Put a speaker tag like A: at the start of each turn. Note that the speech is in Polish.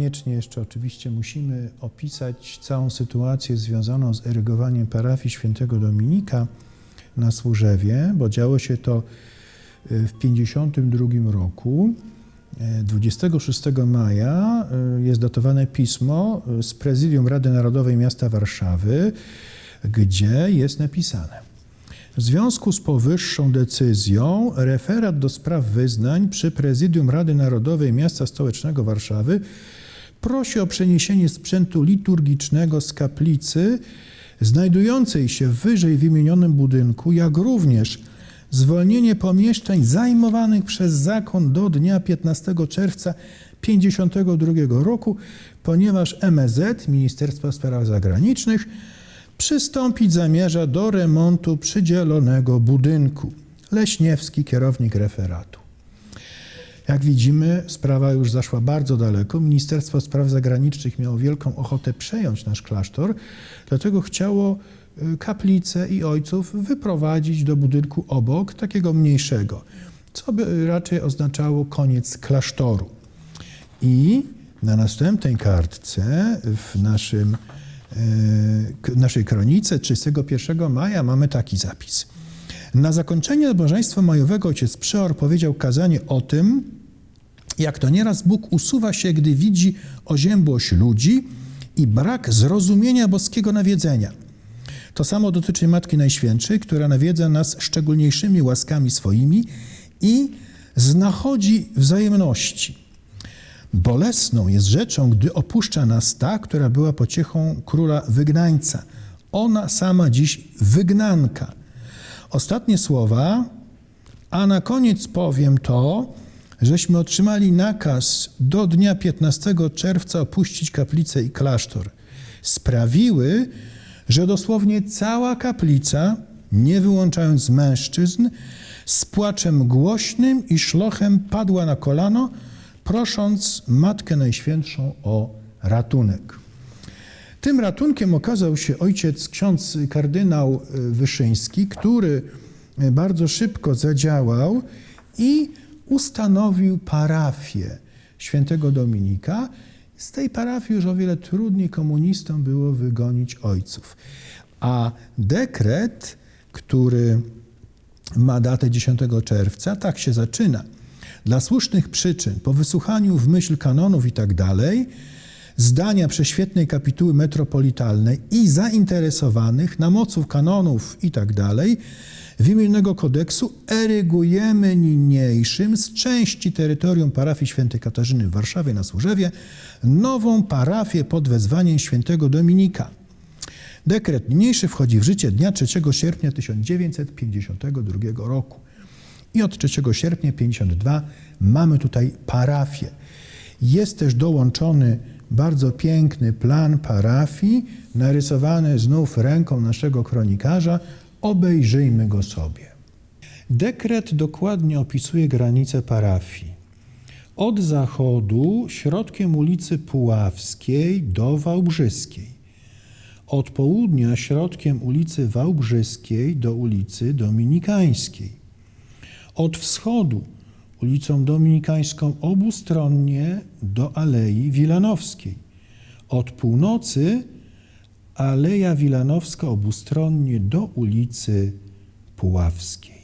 A: właśnie jeszcze oczywiście musimy opisać całą sytuację związaną z erygowaniem parafii świętego Dominika na Służewie, bo działo się to y, w 1952 roku. E, 26 maja y, jest datowane pismo z Prezydium Rady Narodowej Miasta Warszawy, gdzie jest napisane. W związku z powyższą decyzją referat do spraw wyznań przy Prezydium Rady Narodowej Miasta Stołecznego Warszawy prosi o przeniesienie sprzętu liturgicznego z kaplicy znajdującej się w wyżej wymienionym budynku, jak również zwolnienie pomieszczeń zajmowanych przez zakon do dnia 15 czerwca 1952 roku, ponieważ MSZ, Ministerstwo Spraw Zagranicznych, przystąpić zamierza do remontu przydzielonego budynku. Leśniewski, kierownik referatu. Jak widzimy, sprawa już zaszła bardzo daleko. Ministerstwo Spraw Zagranicznych miało wielką ochotę przejąć nasz klasztor, dlatego chciało y, kaplicę i ojców wyprowadzić do budynku obok, takiego mniejszego, co by raczej oznaczało koniec klasztoru. I na następnej kartce w naszym, k- naszej kronice 31 maja mamy taki zapis. Na zakończenie nabożeństwa majowego ojciec Przeor powiedział kazanie o tym, jak to nieraz Bóg usuwa się, gdy widzi oziębłość ludzi i brak zrozumienia boskiego nawiedzenia. To samo dotyczy Matki Najświętszej, która nawiedza nas szczególniejszymi łaskami swoimi i znachodzi wzajemności. Bolesną jest rzeczą, gdy opuszcza nas ta, która była pociechą króla wygnańca. Ona sama dziś wygnanka. Ostatnie słowa, a na koniec powiem to, żeśmy otrzymali nakaz do dnia 15 czerwca opuścić kaplicę i klasztor. Sprawiły, że dosłownie cała kaplica, nie wyłączając mężczyzn, z płaczem głośnym i szlochem padła na kolano, prosząc Matkę Najświętszą o ratunek. Tym ratunkiem okazał się ojciec ksiądz kardynał y, Wyszyński, który y, bardzo szybko zadziałał i ustanowił parafię świętego Dominika. Z tej parafii już o wiele trudniej komunistom było wygonić ojców. A dekret, który ma datę 10 czerwca, tak się zaczyna. Dla słusznych przyczyn, po wysłuchaniu w myśl kanonów i tak dalej, zdania prześwietnej kapituły metropolitalnej i zainteresowanych na moców kanonów i tak dalej, wymienionego kodeksu erygujemy niniejszym z części terytorium parafii świętej Katarzyny w Warszawie na Służewie nową parafię pod wezwaniem świętego Dominika. Dekret niniejszy wchodzi w życie dnia 3 sierpnia 1952 roku. I od 3 sierpnia 52 mamy tutaj parafię. Jest też dołączony bardzo piękny plan parafii, narysowany znów ręką naszego kronikarza. Obejrzyjmy go sobie. Dekret dokładnie opisuje granice parafii. Od zachodu środkiem ulicy Puławskiej do Wałbrzyskiej. Od południa środkiem ulicy Wałbrzyskiej do ulicy Dominikańskiej. Od wschodu ulicą Dominikańską obustronnie do Alei Wilanowskiej. Od północy Aleja Wilanowska obustronnie do ulicy Puławskiej.